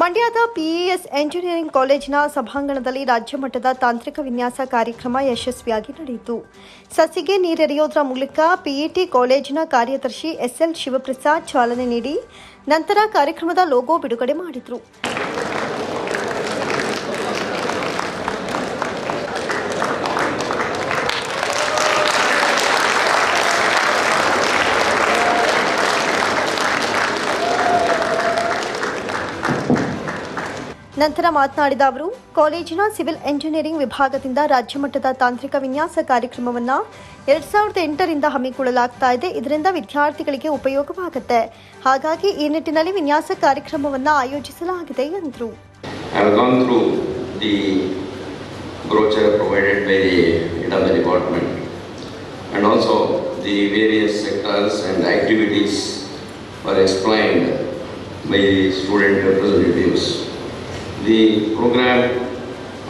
ಮಂಡ್ಯದ PES engineering ಕಾಲೇಜಿನ ಸಭಾಂಗಣದಲ್ಲಿ ರಾಜ್ಯ ಮಟ್ಟದ ತಾಂತ್ರಿಕ ವಿನ್ಯಾಸ ಕಾರ್ಯಕ್ರಮ ಯಶಸ್ವಿಯಾಗಿ ನಡೆಯಿತು. ಸಸಿಗೆ ನೀರೆರೆಯೋದ್ರ ಮೂಲಕ ಪಿಇಟಿ ಕಾಲೇಜಿನ ಕಾರ್ಯದರ್ಶಿ ಎಸ್ಎಲ್ ಶಿವಪ್ರಸಾದ್ ಚಾಲನೆ ನೀಡಿ ನಂತರ ಕಾರ್ಯಕ್ರಮದ ಲೋಗೋ ಬಿಡುಗಡೆ ಮಾಡಿದರು. ನಂತರ ಮಾತನಾಡಿದ ಅವರು, ಕಾಲೇಜಿನ ಸಿವಿಲ್ ಎಂಜಿನಿಯರಿಂಗ್ ವಿಭಾಗದಿಂದ ರಾಜ್ಯ ಮಟ್ಟದ ತಾಂತ್ರಿಕ ವಿನ್ಯಾಸ ಕಾರ್ಯಕ್ರಮವನ್ನು ಎರಡು ಸಾವಿರದ ಎಂಟರಿಂದ ಹಮ್ಮಿಕೊಳ್ಳಲಾಗ್ತಾ ಇದೆ. ಇದರಿಂದ ವಿದ್ಯಾರ್ಥಿಗಳಿಗೆ ಉಪಯೋಗವಾಗುತ್ತೆ. ಹಾಗಾಗಿ ಈ ನಿಟ್ಟಿನಲ್ಲಿ ವಿನ್ಯಾಸ ಕಾರ್ಯಕ್ರಮವನ್ನು ಆಯೋಜಿಸಲಾಗಿದೆ ಎಂದರು. by student representatives. The program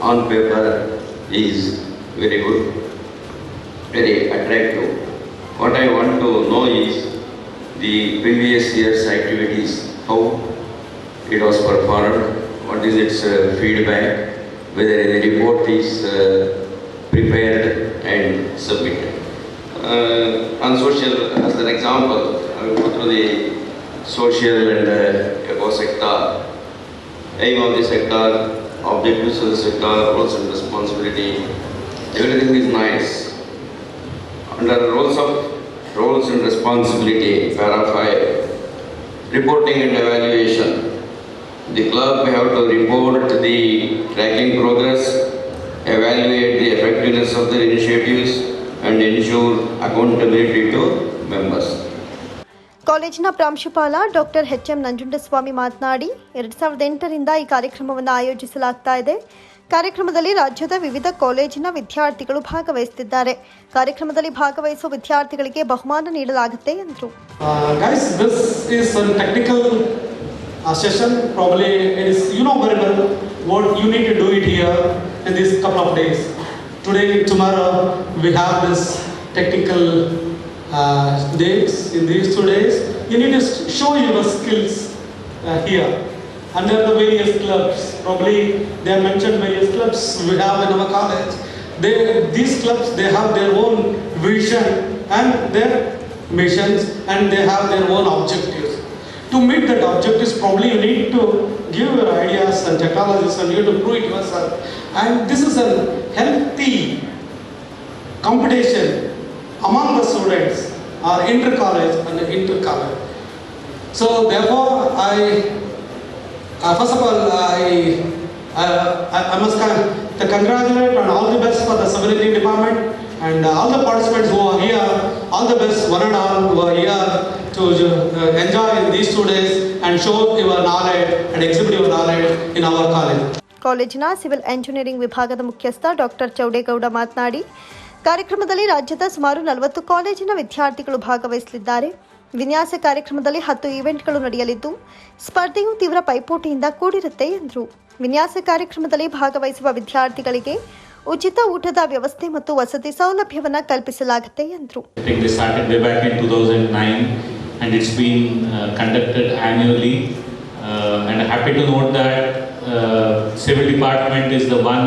on paper is very good, very attractive. What I want to know is the previous year's activities, how it was performed, what is its uh, feedback, whether any report is uh, prepared and submitted. Uh, on social, as an example, I will go through the social and uh, eco sector, aim of the sector, objectives of the sector, roles and responsibility, everything is nice. Under roles of roles and responsibility, para 5, reporting and evaluation. The club have to report the tracking progress, evaluate the effectiveness of their initiatives and ensure accountability to. ಕಾಲೇಜಿನ ಪ್ರಾಂಶುಪಾಲ doctor H M Nanjundaswamy ಮಾತನಾಡಿ, ಎರಡು ಸಾವಿರದ ಎಂಟರಿಂದ ಈ ಕಾರ್ಯಕ್ರಮವನ್ನು ಆಯೋಜಿಸಲಾಗ್ತಾ ಇದೆ. ಕಾರ್ಯಕ್ರಮದಲ್ಲಿ ರಾಜ್ಯದ ವಿವಿಧ ಕಾಲೇಜಿನ ವಿದ್ಯಾರ್ಥಿಗಳು ಭಾಗವಹಿಸುತ್ತಿದ್ದಾರೆ. ಕಾರ್ಯಕ್ರಮದಲ್ಲಿ ಭಾಗವಹಿಸುವ ವಿದ್ಯಾರ್ಥಿಗಳಿಗೆ ಬಹುಮಾನ ನೀಡಲಾಗುತ್ತೆ ಎಂದರು. Technical uh, days. In these two days, you need to show your skills uh, here under the various clubs. Probably they have mentioned various clubs we have in our college. They, these clubs, they have their own vision and their missions and they have their own objectives. To meet that objectives, probably you need to give your ideas and technologies and you have to prove it yourself. And this is a healthy competition among the students or inter-college and inter-college. So therefore, I, uh, first of all, I, uh, I, I must con- to congratulate and all the best for the civil engineering department and uh, all the participants who are here, all the best one and all who are here to uh, enjoy in these two days and show your knowledge and exhibit your knowledge in our college. ಕಾಲೇಜಿನ civil engineering ವಿಭಾಗದ ಮುಖ್ಯಸ್ಥ doctor Chowdegowda ಮಾತನಾಡಿ ಕಾರ್ಯಕ್ರಮದಲ್ಲಿ ರಾಜ್ಯದ ಸುಮಾರು ನಲವತ್ತು ಕಾಲೇಜಿನ ವಿದ್ಯಾರ್ಥಿಗಳು ಭಾಗವಹಿಸಲಿದ್ದಾರೆ. ವಿನ್ಯಾಸ ಕಾರ್ಯಕ್ರಮದಲ್ಲಿ ಹತ್ತು ಈವೆಂಟ್ಗಳು ನಡೆಯಲಿದ್ದು ಸ್ಪರ್ಧೆಯು ತೀವ್ರ ಪೈಪೋಟಿಯಿಂದ ಕೂಡಿರುತ್ತೆ ಎಂದರು. ವಿನ್ಯಾಸ ಕಾರ್ಯಕ್ರಮದಲ್ಲಿ ಭಾಗವಹಿಸುವ ವಿದ್ಯಾರ್ಥಿಗಳಿಗೆ ಉಚಿತ ಊಟದ ವ್ಯವಸ್ಥೆ ಮತ್ತು ವಸತಿ ಸೌಲಭ್ಯವನ್ನು ಕಲ್ಪಿಸಲಾಗುತ್ತೆ ಎಂದರು. I think they started way back in 2009 and it's been uh. Uh, and happy to note that uh, civil department is the one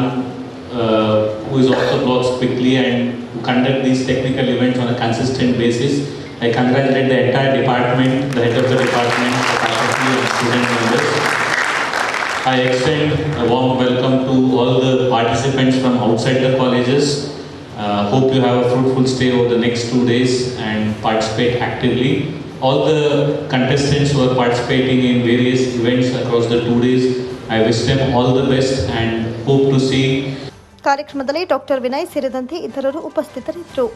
uh, who is the blocks quickly and who conduct these technical events on a consistent basis. I congratulate the entire department, the head of the department, the faculty and student members. I extend a warm welcome to all the participants from outside the colleges. Uh, hope you have a fruitful stay over the next two days and participate actively. All the contestants who are participating in various events across the two days, I wish them all the best and hope to see ಕಾರ್ಯಕ್ರಮದಲ್ಲಿ doctor Vinay ಸೇರಿದಂತೆ ಇತರರು ಉಪಸ್ಥಿತರಿದ್ದರು.